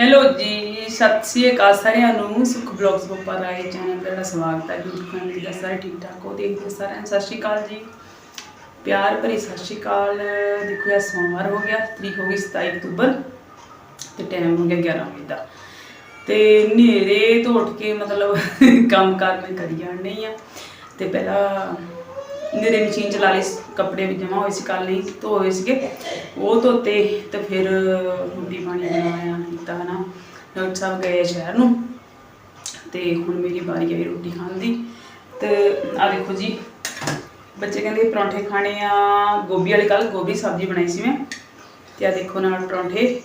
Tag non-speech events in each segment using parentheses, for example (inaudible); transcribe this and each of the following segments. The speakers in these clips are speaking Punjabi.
ਹੈਲੋ ਜੀ, ਸਤਿ ਸ੍ਰੀ ਅਕਾਲ ਸਾਰਿਆਂ ਨੂੰ। ਸੁਖ ਬਲੌਗਸ ਬੋਪਾ ਰਾਏ ਚੈਨਲ ਤੇ ਤੁਹਾਡਾ ਸਵਾਗਤ ਹੈ। YouTube ਫੈਮਿਲੀ ਦਾ ਸਾਰੇ ਠੀਕ ਠਾਕ ਹੋ ਦੇਖਦੇ ਸਾਰਿਆਂ ਨੂੰ ਸਤਿ ਸ੍ਰੀ ਅਕਾਲ ਜੀ। ਪਿਆਰ ਭਰੀ ਸਤਿ ਸ੍ਰੀ ਅਕਾਲ। ਦੇਖੋ, ਇਹ ਸੋਮਵਾਰ ਹੋ ਗਿਆ, ਤਰੀਕ ਹੋ ਗਈ 27 ਅਕਤੂਬਰ ਤੇ ਟਾਈਮ ਹੋ ਗਿਆ 11 ਵਜੇ ਦਾ। ਤੇ ਹਨੇਰੇ ਤੋਂ ਉੱਠ ਕੇ ਮਤਲਬ (laughs) ਕੰਮ ਕਾਰ ਮੈਂ ਕਰੀ ਨਹੀਂ ਆ ਤੇ ਪਹਿਲਾਂ ਮੇਰੇ ਮਸ਼ੀਨ ਚਲਾ ਲਈ ਸੀ, ਕੱਪੜੇ ਵੀ ਜਮਾ ਹੋਏ ਸੀ ਕੱਲ ਨਹੀਂ ਧੋਏ ਹੋਏ ਸੀਗੇ। ਉਹ ਧੋਤੇ ਤੇ ਫਿਰ ਰੋਟੀ ਪਾਣੀ ਬਣਾਇਆ ਕੀਤਾ ਨਾ ਡਾਕਟਰ ਸਾਹਿਬ ਗਏ ਸ਼ਹਿਰ ਨੂੰ ਤੇ ਹੁਣ ਮੇਰੀ ਵਾਰੀ ਆਈ ਰੋਟੀ ਖਾਣ ਦੀ। ਤੇ ਆ ਦੇਖੋ ਜੀ ਬੱਚੇ ਕਹਿੰਦੇ ਪਰੌਂਠੇ ਖਾਣੇ ਆ ਗੋਭੀ ਵਾਲੇ ਕੱਲ ਗੋਭੀ ਸਬਜ਼ੀ ਬਣਾਈ ਸੀ ਮੈਂ। ਤੇ ਆ ਦੇਖੋ ਨਾਲ ਪਰੌਂਠੇ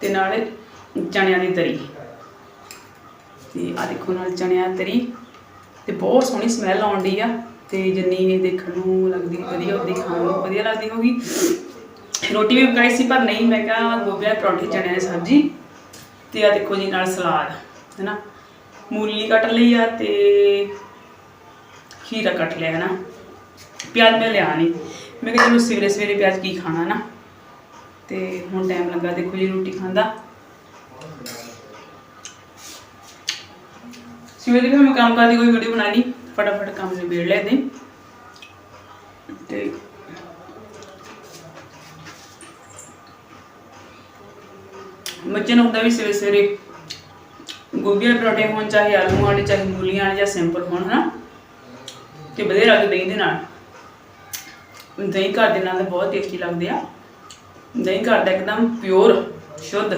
ਤੇ ਨਾਲ ਚਣਿਆਂ ਦੀ ਤਰੀ। ਤੇ ਆ ਦੇਖੋ ਨਾਲ ਚਣਿਆਂ ਦੀ ਤਰੀ। ਤੇ ਬਹੁਤ ਸੋਹਣੀ ਸਮੈਲ ਆਉਂਦੀ ਆ। ਤੇ ਜਿੰਨੀ ਇਹ ਦੇਖਣ ਨੂੰ ਲੱਗਦੀ, ਵਧੀਆ ਉਹਦੀ ਖਾਣ ਨੂੰ ਵਧੀਆ ਲੱਗਦੀ ਹੋਗੀ ਰੋਟੀ ਵੀ ਪਕਾਈ ਸੀ, ਪਰ ਨਹੀਂ, ਮੈਂ ਕਿਹਾ ਗੋਭੀ ਵਾਲੇ ਪਰੌਂਠੇ ਚਣਿਆਂ ਦੀ ਸਬਜ਼ੀ ਤੇ ਆ ਦੇਖੋ ਜੀ ਨਾਲ ਸਲਾਦ, ਹੈਨਾ? ਮੂਲੀ ਕੱਟ ਲਈ ਆ ਤੇ ਖੀਰਾ ਕੱਟ ਲਿਆ, ਹੈਨਾ? ਪਿਆਜ਼ ਮੈਂ ਲਿਆ ਨਹੀਂ ਮੈਂ ਕਿਹਾ ਚਲੋ ਸਵੇਰੇ ਸਵੇਰੇ ਪਿਆਜ਼ ਕੀ ਖਾਣਾ ਨਾ ਤੇ ਹੁਣ ਟਾਈਮ ਲੱਗਾ ਦੇਖੋ ਜੀ ਰੋਟੀ ਖਾਂਦਾ ਖਾਣ ਦਾ ਵੀ ਮੈਂ ਕੰਮ ਕਰਦੀ, ਕੋਈ ਵੀਡੀਓ ਬਣਾ ਲਈ ਫਟਾਫਟ ਕੰਮ ਨਿਬੇੜ ਲਿਆ ਤੇ ਬੱਚੇ ਨੂੰ ਹੁੰਦਾ ਵੀ ਸਵੇਰੇ ਸਵੇਰੇ ਗੋਭੀ ਵਾਲੇ ਪਰੌਂਠੇ ਹੋਣ, ਚਾਹੇ ਆਲੂ ਵਾਲੇ ਚਾਹੇ ਮੂਲੀਆਂ ਵਾਲੇ ਜਾਂ ਸਿੰਪਲ ਹੋਣ, ਹਨਾ? ਤੇ ਵਧੀਆ ਲੱਗਦੇ ਦਹੀਂ ਦੇ ਨਾਲ। ਦਹੀਂ ਘਰ ਦੇ ਨਾਲ ਬਹੁਤ ਟੇਸਟੀ ਲੱਗਦੇ ਆ। ਦਹੀਂ ਘਰ ਦਾ ਇੱਕਦਮ ਪਿਓਰ ਸ਼ੁੱਧ।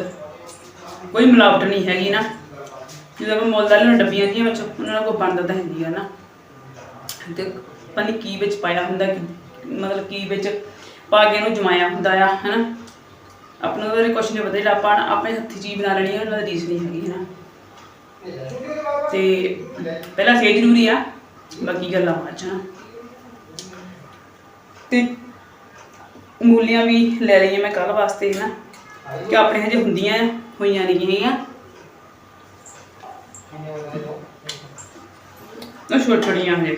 ਕੋਈ ਮਿਲਾਵਟ ਨਹੀਂ ਹੈਗੀ ਨਾ। ਜਦੋਂ ਆਪਾਂ ਮੁੱਲ ਦਾ ਲੈਣ ਡੱਬੀਆਂ ਦੀਆਂ ਵਿੱਚ, ਉਹਨਾਂ ਨਾਲ ਕੋਈ ਬੰਦ ਤਾਂ ਹੁੰਦੀ ਆ ਨਾ। ਤੇ ਪਤਾ ਨੀ ਕੀ ਵਿੱਚ ਪਾਇਆ ਹੁੰਦਾ, ਕਿ ਮਤਲਬ ਕੀ ਵਿੱਚ ਪਾ ਕੇ ਇਹਨੂੰ ਜਮਾਇਆ ਹੁੰਦਾ ਆ, ਹਨਾ। ਆਪਣਾ ਤਾਂ ਉਹਦੇ ਕੁਛ ਨਹੀਂ ਪਤਾ, ਜਿਹੜਾ ਆਪਾਂ ਆਪਣੇ ਹੱਥੀ ਚੀਜ਼ ਬਣਾ ਲੈਣੀ ਹੈ ਉਹਨਾਂ ਦੀ ਰੀਸ ਨਹੀਂ ਹੈਗੀ, ਹਨਾ। ਤੇ ਪਹਿਲਾਂ ਸੇ ਜ਼ਰੂਰੀ ਆ, ਬਾਕੀ ਗੱਲਾਂ ਬਾਅਦ ਚ ਤੇ ਮੂਲੀਆਂ ਵੀ ਲੈ ਲਈਆਂ ਮੈਂ ਕੱਲ ਵਾਸਤੇ ਨਾ ਕਿ ਆਪਣੇ ਹਜੇ ਹੁੰਦੀਆਂ ਹੋਈਆਂ ਨਹੀਂ ਹੈਗੀਆਂ ਉਹ ਛੋਟ ਛੋਟੀਆਂ ਹਜੇ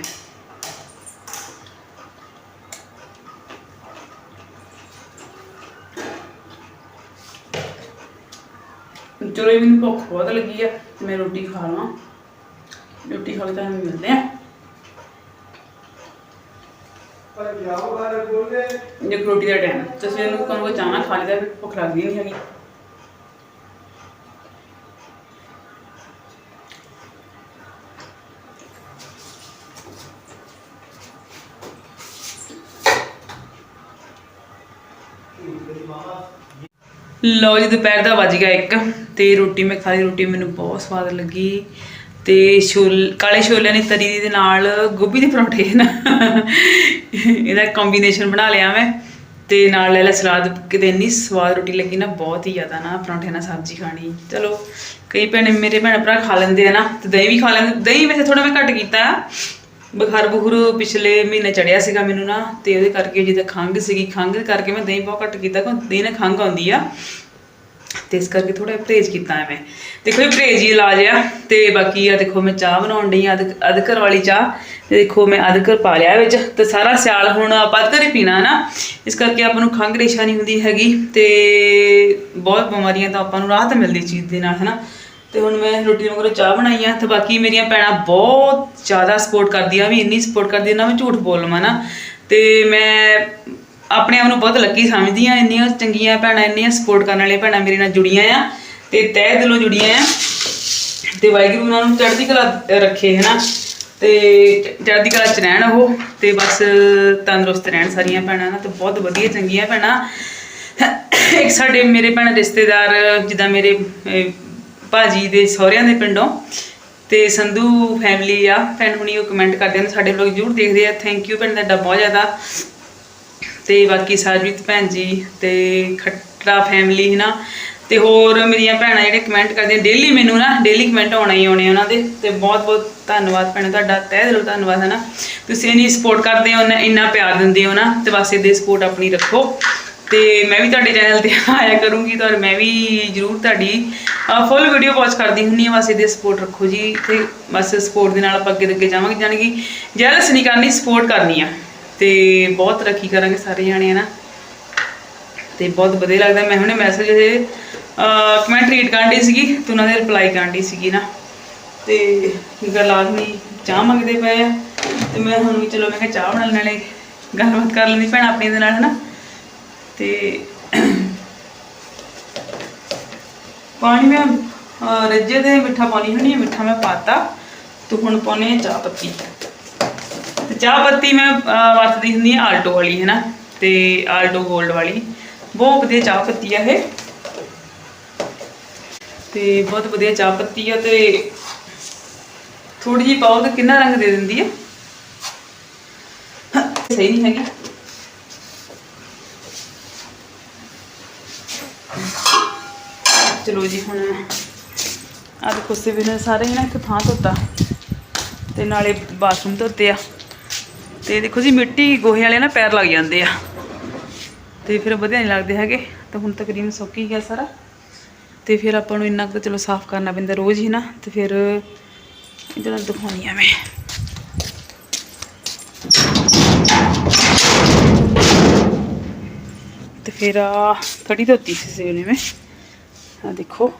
ਚਲੋ ਇਹ ਮੈਨੂੰ ਭੁੱਖ ਬਹੁਤ ਲੱਗੀ ਆ ਤੇ ਮੈਂ ਰੋਟੀ ਖਾ ਲਵਾਂ। ਰੋਟੀ ਖਾ ਕੇ ਤਾਂ ਮਿਲਦੇ ਆ। ਜੇ ਰੋਟੀ ਦਾ ਟਾਈਮ ਤੁਸੀਂ ਇਹਨੂੰ ਕਹੋਗੇ ਚਾਹਨਾ ਖਾ ਲਿਆ ਭੁੱਖ ਲੱਗਦੀ ਨਹੀਂ ਹੈਗੀ। ਲਓ ਜੀ, ਦੁਪਹਿਰ ਦਾ ਵੱਜ ਗਿਆ ਇੱਕ ਤੇ ਰੋਟੀ ਮੈਂ ਖਾ ਰੋਟੀ ਮੈਨੂੰ ਬਹੁਤ ਸਵਾਦ ਲੱਗੀ ਤੇ ਛੋਲ, ਕਾਲੇ ਛੋਲਿਆਂ ਦੀ ਤਰੀ ਦੇ ਨਾਲ ਗੋਭੀ ਦੇ ਪਰੌਂਠੇ ਨਾ ਇਹਦਾ ਕੰਬੀਨੇਸ਼ਨ ਬਣਾ ਲਿਆ ਮੈਂ ਤੇ ਨਾਲ ਲੈ ਲਿਆ ਸਲਾਦ, ਕਿਤੇ ਇੰਨੀ ਸਵਾਦ ਰੋਟੀ ਲੱਗੀ ਨਾ, ਬਹੁਤ ਹੀ ਜ਼ਿਆਦਾ ਨਾ ਪਰੌਂਠੇ ਨਾਲ ਸਬਜ਼ੀ ਖਾਣੀ ਚਲੋ, ਕਈ ਭੈਣੇ ਮੇਰੇ ਭੈਣ ਭਰਾ ਖਾ ਲੈਂਦੇ ਆ ਨਾ, ਤੇ ਦਹੀਂ ਵੀ ਖਾ ਲੈਂਦੇ, ਦਹੀਂ ਵੈਸੇ ਥੋੜਾ ਮੈਂ ਘੱਟ ਕੀਤਾ ਆ। ਬੁਖਾਰ ਬੁਖਰੂ ਪਿਛਲੇ ਮਹੀਨੇ ਚੜਿਆ ਸੀਗਾ ਮੈਨੂੰ ਨਾ, ਤੇ ਉਹਦੇ ਕਰਕੇ ਜਿਹਦਾ ਖੰਘ ਸੀਗੀ, ਖੰਘ ਕਰਕੇ ਮੈਂ ਦਹੀਂ ਬਹੁਤ ਘੱਟ ਕੀਤਾ ਕਿਉਂਕਿ ਦਹੀਂ ਨਾਲ ਖੰਘ ਆਉਂਦੀ ਆ। ਤੇ ਇਸ ਕਰਕੇ ਥੋੜਾ ਪਰਹੇਜ਼ ਕੀਤਾ ਐ ਮੈਂ ਦੇਖੋ ਇਹ ਪਰਹੇਜ਼ ਹੀ ਇਲਾਜ ਆ, ਤੇ ਬਾਕੀ ਆ ਦੇਖੋ ਮੈਂ ਚਾਹ ਬਣਾਉਣ ਡਈ ਆ ਅਦਕਰ ਵਾਲੀ ਚਾਹ। ਤੇ ਦੇਖੋ ਮੈਂ ਅਦਕਰ ਪਾ ਲਿਆ ਵਿੱਚ, ਤੇ ਸਾਰਾ ਸਿਆਲ ਹੁਣ ਆਪਾਂ ਅਦਕਰ ਹੀ ਪੀਣਾ ਨਾ ਇਸ ਕਰਕੇ ਆਪਾਂ ਨੂੰ ਖੰਘ ਰੇਸ਼ਾ ਨਹੀਂ ਹੁੰਦੀ ਹੈਗੀ, ਤੇ ਬਹੁਤ ਬਿਮਾਰੀਆਂ ਤਾਂ ਆਪਾਂ ਨੂੰ ਰਾਹਤ ਮਿਲਦੀ ਚੀਜ਼ ਦੇ ਨਾਲ ਹਨਾ। ਤੇ ਹੁਣ ਮੈਂ ਰੋਟੀ ਮਗਰੋਂ ਚਾਹ ਬਣਾਈ ਆ ਤੇ ਬਾਕੀ ਮੇਰੀਆਂ ਭੈਣਾਂ ਬਹੁਤ ਜ਼ਿਆਦਾ ਸਪੋਰਟ ਕਰਦੀਆਂ ਵੀ, ਇੰਨੀ ਸਪੋਰਟ ਕਰਦੀਆਂ, ਨਾ ਮੈਂ ਝੂਠ ਬੋਲ ਲਵਾਂ ਨਾ। ਤੇ ਮੈਂ ਆਪਣੇ ਆਪ ਨੂੰ ਬਹੁਤ ਲੱਕੀ ਸਮਝਦੀ ਆ ਇੰਨੀਆਂ ਚੰਗੀਆਂ ਭੈਣਾਂ, ਇੰਨੀਆਂ ਸਪੋਰਟ ਕਰਨ ਵਾਲੀਆਂ ਭੈਣਾਂ ਮੇਰੇ ਨਾਲ ਜੁੜੀਆਂ ਆ ਤੇ ਤਹਿ ਦਿਲੋਂ ਜੁੜੀਆਂ ਆ। ਤੇ ਵਾਹਿਗੁਰੂ ਉਹਨਾਂ ਨੂੰ ਚੜ੍ਹਦੀ ਕਲਾ ਰੱਖੇ, ਹਨਾ। ਤੇ ਚ- ਚੜ੍ਹਦੀ ਕਲਾ ਚ ਰਹਿਣ ਉਹ ਤੇ ਬਸ ਤੰਦਰੁਸਤ ਰਹਿਣ ਸਾਰੀਆਂ ਭੈਣਾਂ ਨਾ ਤੇ ਬਹੁਤ ਵਧੀਆ ਚੰਗੀਆਂ ਭੈਣਾਂ। ਇੱਕ ਸਾਡੇ ਮੇਰੇ ਭੈਣ ਰਿਸ਼ਤੇਦਾਰ, ਜਿੱਦਾਂ ਮੇਰੇ ਭਾਜੀ ਦੇ ਸਹੁਰਿਆਂ ਦੇ ਪਿੰਡੋਂ ਤੇ ਸੰਧੂ ਫੈਮਿਲੀ ਆ, ਭੈਣ ਹੁਣੀ ਉਹ ਕਮੈਂਟ ਕਰਦੇ ਨੇ, ਸਾਡੇ ਲੋਕ ਜ਼ਰੂਰ ਦੇਖਦੇ ਆ ਥੈਂਕ ਯੂ ਭੈਣ, ਤੁਹਾਡਾ ਬਹੁਤ ਜ਼ਿਆਦਾ। ਤੇ ਬਾਕੀ ਸਾਜਵੀਤ ਭੈਣ ਜੀ ਤੇ ਖੱਟਰਾ ਫੈਮਿਲੀ ਹੈ ਨਾ ਤੇ ਹੋਰ ਮੇਰੀਆਂ ਭੈਣਾਂ ਜਿਹੜੇ ਕਮੈਂਟ ਕਰਦੀਆਂ ਡੇਲੀ ਮੈਨੂੰ ਨਾ ਡੇਲੀ ਕਮੈਂਟ ਆਉਣਾ ਹੀ ਆਉਣੇ ਉਹਨਾਂ ਦੇ। ਤੇ ਬਹੁਤ ਬਹੁਤ ਧੰਨਵਾਦ ਭੈਣਾਂ, ਤੁਹਾਡਾ ਤਹਿ ਦਿਲੋਂ ਧੰਨਵਾਦ ਹੈ ਨਾ ਤੁਸੀਂ ਇੰਨੀ ਸਪੋਰਟ ਕਰਦੇ ਹੋ, ਇੰਨਾ ਪਿਆਰ ਦਿੰਦੇ ਹੋ ਨਾ ਤੇ ਬਸ ਇਹਦੇ ਸਪੋਰਟ ਆਪਣੀ ਰੱਖੋ। ਤੇ ਮੈਂ ਵੀ ਤੁਹਾਡੇ ਚੈਨਲ ਤੇ (laughs) ਆਇਆ ਕਰੂੰਗੀ ਤਾਂ ਮੈਂ ਵੀ ਜਰੂਰ ਤੁਹਾਡੀ ਫੁੱਲ ਵੀਡੀਓ ਵਾਚ ਕਰਦੀ ਹੁੰਨੀ ਆ ਬਸ ਇਹਦੇ ਸਪੋਰਟ ਰੱਖੋ ਜੀ। ਤੇ ਬਸ ਸਪੋਰਟ ਦੇ ਨਾਲ ਆਪਾਂ ਅੱਗੇ ਅੱਗੇ ਜਾਵਾਂਗੇ। ਜਾਣਗੀ ਜੈਲਸ ਨਹੀਂ ਕਰਨੀ ਸਪੋਰਟ ਕਰਨੀ ਆ। ਤੇ ਬਹੁਤ ਤਰੱਕੀ ਕਰਾਂਗੇ ਸਾਰੇ ਜਾਣੇ ਨਾ? ਤੇ ਬਹੁਤ ਵਧੀਆ ਲੱਗਦਾ। ਮੈਂ ਹੁਣੇ ਮੈਸੇਜ ਇਹ ਕਮੈਂਟ ਰੀਡ ਕਰਨ ਡਈ ਸੀਗੀ ਤੇ ਉਹਨਾਂ ਦੇ ਰਿਪਲਾਈ ਕਰਨ ਡਈ ਸੀਗੀ ਨਾ। ਤੇ ਗੱਲ ਆਦਮੀ ਚਾਹ ਮੰਗਦੇ ਪਏ ਆ। ਤੇ ਮੈਂ ਹੁਣ ਵੀ ਚਲੋ, ਮੈਂ ਕਿਹਾ ਚਾਹ ਬਣਾ ਲੈਣ ਨਾਲੇ ਗੱਲਬਾਤ ਕਰ ਲੈਂਦੀ ਭੈਣ ਆਪਣੀ ਦੇ ਨਾਲ ਹਨਾ ਤੇ ਪਾਣੀ ਮੈਂ ਰੱਜੇ ਦੇ ਮਿੱਠਾ ਪਾਣੀ ਹੁੰਦੀ ਹੈ ਮਿੱਠਾ ਮੈਂ ਪਾਤਾ, ਤੇ ਹੁਣ ਪਾਉਣੇ ਚਾਹ ਪੱਤੀ। ਤੇ ਚਾਹ ਪੱਤੀ ਮੈਂ ਵਰਤਦੀ ਹੁੰਦੀ ਆ ਆਲਟੋ ਵਾਲੀ ਹੈ ਨਾ ਤੇ ਆਲਟੋ 골ਡ ਵਾਲੀ। ਬਹੁਤ ਵਧੀਆ ਚਾਹ ਪੱਤੀ ਆ ਇਹ। ਤੇ ਬਹੁਤ ਵਧੀਆ ਚਾਹ ਪੱਤੀ ਆ ਤੇ ਥੋੜੀ ਜਿਹੀ ਪਾਓ ਤਾਂ ਕਿੰਨਾ ਰੰਗ ਦੇ ਦਿੰਦੀ ਆ? ਸਹੀ ਨਹੀਂ ਹੈਗੀ। ਚਲੋ ਜੀ, ਹੁਣ ਆ ਦੇਖੋ ਸਿਵੀ ਨੇ ਸਾਰੇ ਨਾ ਇੱਕ ਥਾਂ ਧੋਤਾ ਤੇ ਨਾਲੇ ਬਾਥਰੂਮ ਧੋਤੇ ਆ। ਤੇ ਦੇਖੋ ਜੀ, ਮਿੱਟੀ ਗੋਹੇ ਵਾਲੇ ਨਾ ਪੈਰ ਲੱਗ ਜਾਂਦੇ ਆ। ਤੇ ਫਿਰ ਵਧੀਆ ਨਹੀਂ ਲੱਗਦੇ ਹੈਗੇ। ਤਾਂ ਹੁਣ ਤਕਰੀਬਨ ਸੁੱਕ ਗਿਆ ਸਾਰਾ। ਤੇ ਫਿਰ ਆਪਾਂ ਨੂੰ ਇੰਨਾ ਕੁ ਚਲੋ ਸਾਫ਼ ਕਰਨਾ ਪੈਂਦਾ ਰੋਜ਼ ਹੀ ਨਾ। ਤੇ ਫਿਰ ਇਹਦੇ ਦਿਖਾਉਣੀ ਆ ਮੈਂ। ਤੇ ਫਿਰ ਆ ਕੜੀ ਧੋਤੀ ਸੀ ਸਵੇਰੇ ਮੈਂ। ਆ ਦੇਖੋ।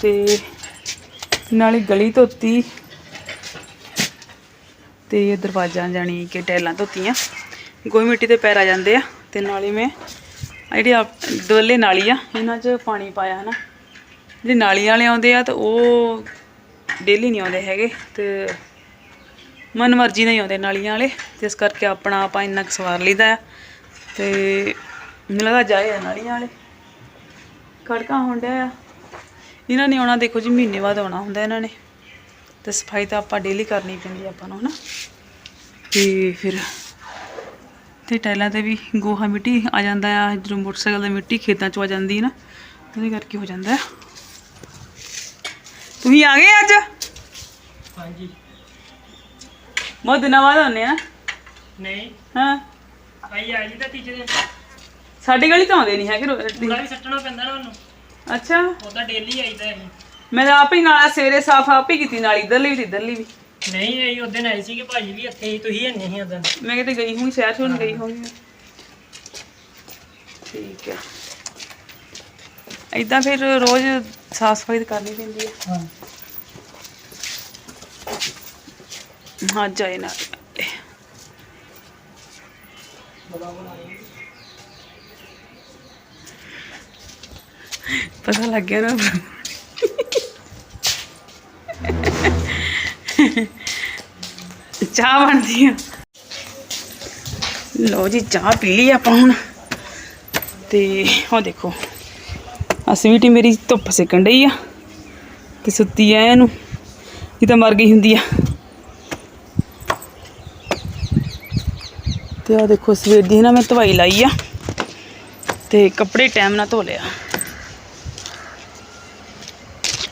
ਤੇ ਨਾਲੇ ਗਲੀ ਧੋਤੀ। ਤੇ ਇਹ ਦਰਵਾਜ਼ਾ ਜਾਣੀ ਕਿ ਟੈਲਾਂ ਧੋਤੀਆਂ। ਗੋਹੀ ਮਿੱਟੀ ਤੇ ਪੈਰ ਆ ਜਾਂਦੇ ਆ। ਤੇ ਨਾਲੇ ਮੈਂ ਆ ਜਿਹੜੀ ਆ ਨਾਲੀ ਆ, ਇਹਨਾਂ 'ਚ ਪਾਣੀ ਪਾਇਆ ਹਨਾ। ਜਿਹੜੇ ਨਾਲੀਆਂ ਵਾਲੇ ਆਉਂਦੇ ਆ ਤਾਂ ਉਹ ਡੇਲੀ ਨਹੀਂ ਆਉਂਦੇ ਹੈਗੇ। ਤੇ ਮਨ ਮਰਜ਼ੀ ਨਹੀਂ ਆਉਂਦੇ ਨਾਲੀਆਂ ਵਾਲੇ। ਤੇ ਇਸ ਕਰਕੇ ਆਪਣਾ ਆਪਾਂ ਇੰਨਾ ਕੁ ਸਵਾਰ ਲਈਦਾ ਆ। ਤੇ ਮੈਨੂੰ ਲੱਗਾ ਜਾਏ ਆ ਨਾਲੀਆਂ ਵਾਲੇ। ਖੜਕਾ ਡਿਆ ਆ। ਇਹਨਾਂ ਨੇ ਆਉਣਾ ਦੇਖੋ ਜੀ ਮਹੀਨੇ ਬਾਅਦ ਆਉਣਾ ਹੁੰਦਾ ਇਹਨਾਂ ਨੇ। ਤੇ ਸਫ਼ਾਈ ਤਾਂ ਆਪਾਂ ਡੇਲੀ ਕਰਨੀ ਪੈਂਦੀ ਆਪਾਂ ਨੂੰ ਹਨਾ। ਤੇ ਫਿਰ ਤੇ ਟਾਈਲਾਂ ਤੇ ਵੀ ਗੋਹਾ ਮਿੱਟੀ ਆ ਜਾਂਦਾ ਆ ਜਦੋਂ ਮੋਟਰਸਾਈਕਲ ਦੀ ਮਿੱਟੀ ਖੇਤਾਂ 'ਚ ਆ ਜਾਂਦੀ ਹੈ ਨਾ ਉਹਦੇ ਕਰਕੇ ਹੋ ਜਾਂਦਾ ਤੁਸੀਂ ਆ ਗਏ ਅੱਜ? ਹਾਂਜੀ। ਬਹੁਤ ਦਿਨਾਂ ਬਾਅਦ ਆਉਂਦੇ ਆ। ਨਹੀਂ। ਹਾਂ। ਆਈ ਆ ਜੀ ਤਾਂ ਤੀਜੇ ਦਿਨ ਸਾਡੀ ਗਲੀ ਤਾਂ ਆਉਂਦੇ ਨਹੀਂ ਹੈਗੇ ਰੋ- ਪੂਰਾ ਵੀ ਸੱਟਣਾ ਪੈਂਦਾ ਨਾ ਉਹਨੂੰ। ਅੱਛਾ। ਉਹ ਤਾਂ ਡੇਲੀ ਆਈਦਾ ਇਹ। ਮੈਂ ਤਾਂ ਆਪ ਹੀ ਨਾਲ ਸਵੇਰੇ ਸਾਫ਼ ਆਪ ਹੀ ਕੀਤੀ ਨਾਲ ਇਧਰਲੀ ਵੀ ਤੇ ਇਧਰਲੀ ਵੀ। ਨਹੀਂ ਆਈ ਉਹਦੇ ਆਏ ਸੀ ਕਿ ਭਾਜੀ ਵੀ ਇੱਥੇ ਹੀ ਤੁਸੀਂ ਨਹੀਂ ਸੀ ਉਦੋਂ ਮੈਂ ਕਿਤੇ ਗਈ ਹੂੰ ਸ਼ਹਿਰ ਚੋਂ ਗਈ ਹੋਊਂਗੀ। ਠੀਕ ਹੈ। ਇਦਾਂ ਫਿਰ ਰੋਜ਼ ਸਾਫ਼ ਸਫ਼ਾਈ ਤਾਂ ਕਰਨੀ ਪੈਂਦੀ ਹੈ। ਹਾਂ। ਹਾਂ ਜਾਏ ਨਾ ਪਤਾ ਲੱਗ ਗਿਆ ਨਾ। ਚਾਹ ਬਣਦੀ ਆ। ਲਓ ਜੀ, ਚਾਹ ਪੀ ਲਈ ਆਪਾਂ ਹੁਣ। ਤੇ ਉਹ ਦੇਖੋ ਆ ਮੇਰੀ ਧੁੱਪ ਸੇਕਣ ਡਈ ਆ ਤੇ ਸੁੱਤੀ ਐ ਇਹਨੂੰ, ਇਹ ਤਾਂ ਮਰ ਗਈ ਹੁੰਦੀ ਆ। ਤੇ ਆ ਦੇਖੋ, ਸਵੇਰ ਦੀ ਨਾ ਮੈਂ ਧਵਾਈ ਲਾਈ ਆ ਤੇ ਕੱਪੜੇ ਟਾਈਮ ਨਾਲ ਧੋ ਲਿਆ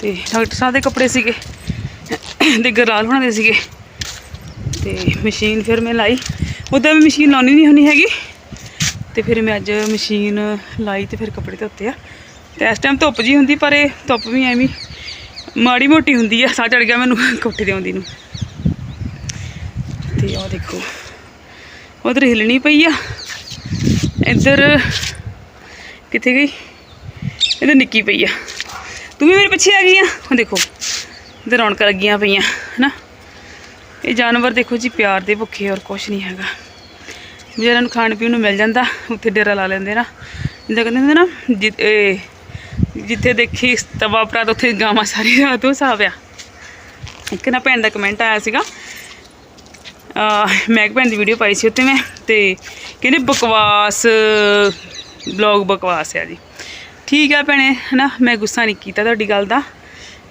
ਤੇ ਡਾਕਟਰ ਸਾਹਿਬ ਦੇ ਕੱਪੜੇ ਸੀਗੇ। ਤੇ ਗਰਾਲ ਹੋਣਾ ਦੇ ਸੀਗੇ। ਤੇ ਮਸ਼ੀਨ ਫਿਰ ਮੈਂ ਲਾਈ। ਉਦਾਂ ਮੈਂ ਮਸ਼ੀਨ ਲਾਉਣੀ ਨਹੀਂ ਹੁੰਦੀ ਹੈਗੀ। ਤੇ ਫਿਰ ਮੈਂ ਅੱਜ ਮਸ਼ੀਨ ਲਾਈ ਤੇ ਫਿਰ ਕੱਪੜੇ ਧੋਤੇ ਆ। ਤੇ ਇਸ ਟਾਈਮ ਧੁੱਪ ਜੀ ਹੁੰਦੀ, ਪਰ ਇਹ ਧੁੱਪ ਵੀ ਐਵੇਂ ਮਾੜੀ ਮੋਟੀ ਹੁੰਦੀ ਆ। ਸਾਹ ਚੜ ਗਿਆ ਮੈਨੂੰ ਕੋਠੇ ਤੇ ਆਉਂਦੀ ਨੂੰ। ਤੇ ਉਹ ਦੇਖੋ, ਉਧਰ ਹਿਲਣੀ ਪਈ ਆ। ਇੱਧਰ ਕਿੱਥੇ ਗਈ? ਇੱਧਰ ਨਿੱਕੀ ਪਈ ਆ। ਤੂੰ ਵੀ ਮੇਰੇ ਪਿੱਛੇ ਆ ਗਈ ਆ? ਉਹ ਦੇਖੋ, ਇੱਧਰ ਰੌਣਕਾਂ ਲੱਗੀਆਂ ਪਈਆਂ, ਹਨਾ? ਇਹ ਜਾਨਵਰ ਦੇਖੋ ਜੀ, ਪਿਆਰ ਦੇ ਭੁੱਖੇ ਔਰ ਕੁਛ ਨਹੀਂ ਹੈਗਾ। ਵਿਚਾਰਿਆਂ ਨੂੰ ਖਾਣ ਪੀਣ ਨੂੰ ਮਿਲ ਜਾਂਦਾ, ਉੱਥੇ ਡੇਰਾ ਲਾ ਲੈਂਦੇ ਨਾ। ਜਿੱਦਾਂ ਕਹਿੰਦੇ ਹੁੰਦੇ ਨਾ, ਜਿ- ਜਿੱਥੇ ਦੇਖੀ ਤਵਾ ਪਰਾਤ ਉੱਥੇ ਗਾਵਾਂ ਸਾਰੀ ਰਾਤ ਉਹ ਹਿਸਾਬ ਇੱਕ ਨਾ ਭੈਣ ਦਾ ਕਮੈਂਟ ਆਇਆ ਸੀਗਾ। ਅਹ ਮੈਂ ਭੈਣ ਦੀ ਵੀਡੀਓ ਪਾਈ ਸੀ ਉੱਤੇ ਮੈਂ, ਤੇ ਕਹਿੰਦੇ ਬਕਵਾਸ ਬਲੌਗ ਬਕਵਾਸ ਆ ਜੀ। ਠੀਕ ਆ ਭੈਣੇ, ਹਨਾ? ਮੈਂ ਗੁੱਸਾ ਨਹੀਂ ਕੀਤਾ ਤੁਹਾਡੀ ਗੱਲ ਦਾ।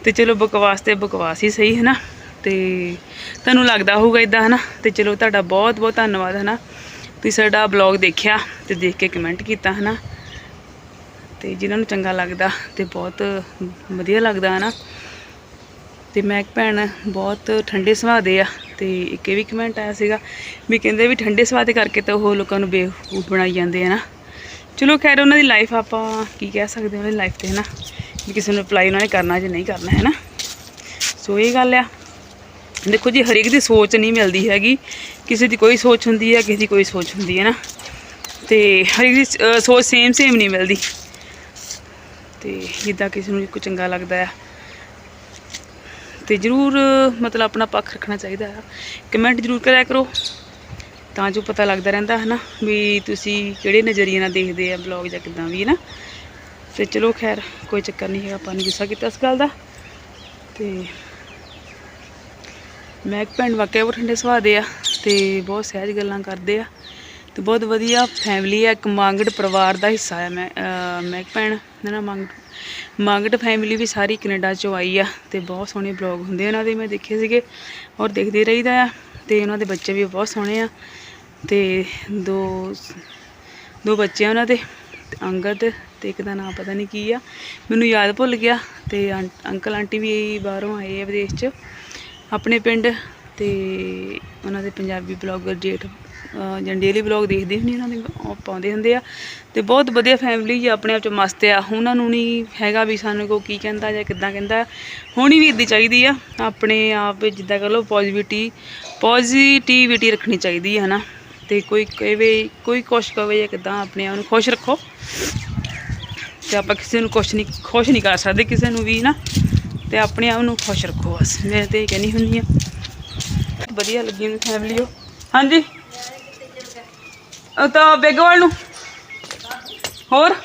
ਤੇ ਚਲੋ ਬਕਵਾਸ ਤੇ ਬਕਵਾਸ ਹੀ ਸਹੀ ਹੈ ਨਾ ਤੇ ਤੁਹਾਨੂੰ ਲੱਗਦਾ ਹੋਊਗਾ ਇਦਾਂ ਹਨਾ? ਤੇ ਚਲੋ ਤੁਹਾਡਾ ਬਹੁਤ ਬਹੁਤ ਧੰਨਵਾਦ, ਹਨਾ? ਤੁਸੀਂ ਸਾਡਾ ਬਲੌਗ ਦੇਖਿਆ ਤੇ ਦੇਖ ਕੇ ਕਮੈਂਟ ਕੀਤਾ, ਹਨਾ? ਤੇ ਜਿਨ੍ਹਾਂ ਨੂੰ ਚੰਗਾ ਲੱਗਦਾ ਤੇ ਬਹੁਤ ਵਧੀਆ ਲੱਗਦਾ, ਹਨਾ? ਤੇ ਮੈਂ ਇੱਕ ਭੈਣ ਬਹੁਤ ਠੰਡੇ ਸੁਭਾਅ ਦੇ ਆ ਤੇ ਇੱਕ ਇਹ ਵੀ ਕਮੈਂਟ ਆਇਆ ਸੀਗਾ ਵੀ ਕਹਿੰਦੇ ਵੀ ਠੰਡੇ ਸੁਭਾਅ ਦੇ ਕਰਕੇ ਤਾਂ ਉਹ ਲੋਕਾਂ ਨੂੰ ਬੇਵਕੂਫ ਬਣਾਈ ਜਾਂਦੇ ਆ ਨਾ ਚਲੋ ਖੈਰ, ਉਹਨਾਂ ਦੀ ਲਾਈਫ ਆਪਾਂ ਕੀ ਕਹਿ ਸਕਦੇ, ਉਹਨਾਂ ਦੀ ਲਾਈਫ ਤੇ ਹਨਾ, ਵੀ ਕਿਸੇ ਨੂੰ ਅਪਲਾਈ ਉਹਨਾਂ ਨੇ ਕਰਨਾ ਜਾਂ ਨਹੀਂ ਕਰਨਾ ਹੈ ਨਾ ਸੋ ਇਹ ਗੱਲ ਆ। ਦੇਖੋ ਜੀ, ਹਰੇਕ ਦੀ ਸੋਚ ਨਹੀਂ ਮਿਲਦੀ ਹੈਗੀ। ਕਿਸੇ ਦੀ ਕੋਈ ਸੋਚ ਹੁੰਦੀ ਹੈ ਕਿਸੇ ਦੀ ਕੋਈ ਸੋਚ ਹੁੰਦੀ ਹੈ ਨਾ ਤੇ ਹਰੇਕ ਦੀ ਸੋਚ ਸੇਮ ਸੇਮ ਨਹੀਂ ਮਿਲਦੀ। ਤੇ ਜਿੱਦਾਂ ਕਿਸੇ ਨੂੰ ਕੋਈ ਚੰਗਾ ਲੱਗਦਾ ਆ। ਤੇ ਜਰੂਰ, ਮਤਲਬ ਆਪਣਾ ਪੱਖ ਰੱਖਣਾ ਚਾਹੀਦਾ ਆ। ਕਮੈਂਟ ਜਰੂਰ ਕਰਿਆ ਕਰੋ। ਤਾਂ ਜੋ ਪਤਾ ਲੱਗਦਾ ਰਹਿੰਦਾ ਹੈ ਨਾ ਵੀ ਤੁਸੀਂ ਕਿਹੜੇ ਨਜ਼ਰੀਏ ਨਾਲ ਦੇਖਦੇ ਆ ਬਲੌਗ ਜਾਂ ਕਿਦਾਂ ਵੀ ਹੈ ਨਾ ਤੇ ਚਲੋ ਖੈਰ, ਕੋਈ ਚੱਕਰ ਨਹੀਂ ਹੈਗਾ, ਆਪਾਂ ਨੇ ਗੁੱਸਾ ਕੀਤਾ ਇਸ ਗੱਲ ਦਾ। ਤੇ ਮੈਂ ਇੱਕ ਭੈਣ ਵਾਕਿਆ ਬਹੁਤ ਠੰਡੇ ਸੁਭਾਅ ਦੇ ਆ, ਤੇ ਬਹੁਤ ਸਹਿਜ ਗੱਲਾਂ ਕਰਦੇ ਆ। ਤੇ ਬਹੁਤ ਵਧੀਆ ਫੈਮਿਲੀ ਆ, ਇੱਕ ਮੰਗੜ ਪਰਿਵਾਰ ਦਾ ਹਿੱਸਾ ਆ ਮੈਂ, ਅਹ, ਮੈਂ ਭੈਣ ਦਾ ਨਾ ਮੰਗ ਮੰਗੜ ਫੈਮਿਲੀ ਵੀ ਸਾਰੀ ਕੈਨੇਡਾ ਚੋਂ ਆਈ ਆ, ਤੇ ਬਹੁਤ ਸੋਹਣੇ ਬਲੌਗ ਹੁੰਦੇ ਉਹਨਾਂ ਦੇ, ਮੈਂ ਦੇਖੇ ਸੀਗੇ ਔਰ ਦੇਖਦੇ ਰਹੀਦਾ ਆ। ਤੇ ਉਹਨਾਂ ਦੇ ਬੱਚੇ ਵੀ ਬਹੁਤ ਸੋਹਣੇ ਆ। ਤੇ ਦੋ ਦੋ ਬੱਚੇ ਆ ਉਹਨਾਂ ਦੇ, ਤੇ ਅੰਗਦ ਤੇ ਇੱਕ ਦਾ ਨਾਮ ਪਤਾ ਨਹੀਂ ਕੀ ਆ। ਮੈਨੂੰ ਯਾਦ ਭੁੱਲ ਗਿਆ ਤੇ ਆਂ- ਅੰਕਲ ਆਂਟੀ ਵੀ ਬਾਹਰੋਂ ਆਏ ਆ ਵਿਦੇਸ਼ 'ਚ, ਆਪਣੇ ਪਿੰਡ ਤੇ ਉਹਨਾਂ ਦੇ ਪੰਜਾਬੀ ਬਲੌਗਰ ਜੇਠ, ਅਹ ਜਾਂ ਡੇਲੀ ਬਲੌਗ ਦੇਖਦੇ ਹੁੰਦੀ ਉਹਨਾਂ ਦੇ, ਉਹ ਪਾਉਂਦੇ ਹੁੰਦੇ ਆ। ਤੇ ਬਹੁਤ ਵਧੀਆ ਫੈਮਿਲੀ ਜੀ ਆਪਣੇ ਆਪ ਚ ਮਸਤ ਆ। ਉਹਨਾਂ ਨੂੰ ਨਹੀਂ ਹੈਗਾ ਵੀ ਸਾਨੂੰ ਕੋ ਕੀ ਕਹਿੰਦਾ ਜਾਂ ਕਿੱਦਾਂ ਕਹਿੰਦਾ। ਹੋਣੀ ਵੀ ਇੱਦੀ ਚਾਹੀਦੀ ਆ। ਆਪਣੇ ਆਪ ਜਿੱਦਾਂ ਕਹ ਲਓ ਪੋਜ਼ਿਟਿਵਿਟੀ ਪੋਜ਼ਿਟਿਵਿਟੀ ਰੱਖਣੀ ਚਾਹੀਦੀ ਹੈ ਹਨਾ। ਤੇ ਕੋਈ ਕਹੇ ਕੋਈ ਕੁਛ ਕਵੇ ਜਾਂ ਕਿੱਦਾਂ ਆਪਣੇ ਆਪ ਨੂੰ ਖੁਸ਼ ਰੱਖੋ। ਤੇ ਆਪਾਂ ਕਿਸੇ ਨੂੰ ਕੁਛ ਨਹੀਂ, ਖੁਸ਼ ਨਹੀਂ ਕਰ ਸਕਦੇ ਕਿਸੇ ਨੂੰ ਵੀ ਨਾ। ਤੇ ਆਪਣੇ ਆਪ ਨੂੰ ਖੁਸ਼ ਰੱਖੋ ਬਸ। ਮੈਂ ਤੇ ਇਹ ਕਹਿੰਦੀ ਹੁੰਦੀ ਆ ਵਧੀਆ ਲੱਗੀ ਮੈਨੂੰ ਫੈਮਿਲੀ ਉਹ। ਹਾਂਜੀ। ਉਹ ਤਾਂ ਬੇਗਵਾਲ ਨੂੰ। ਹੋਰ?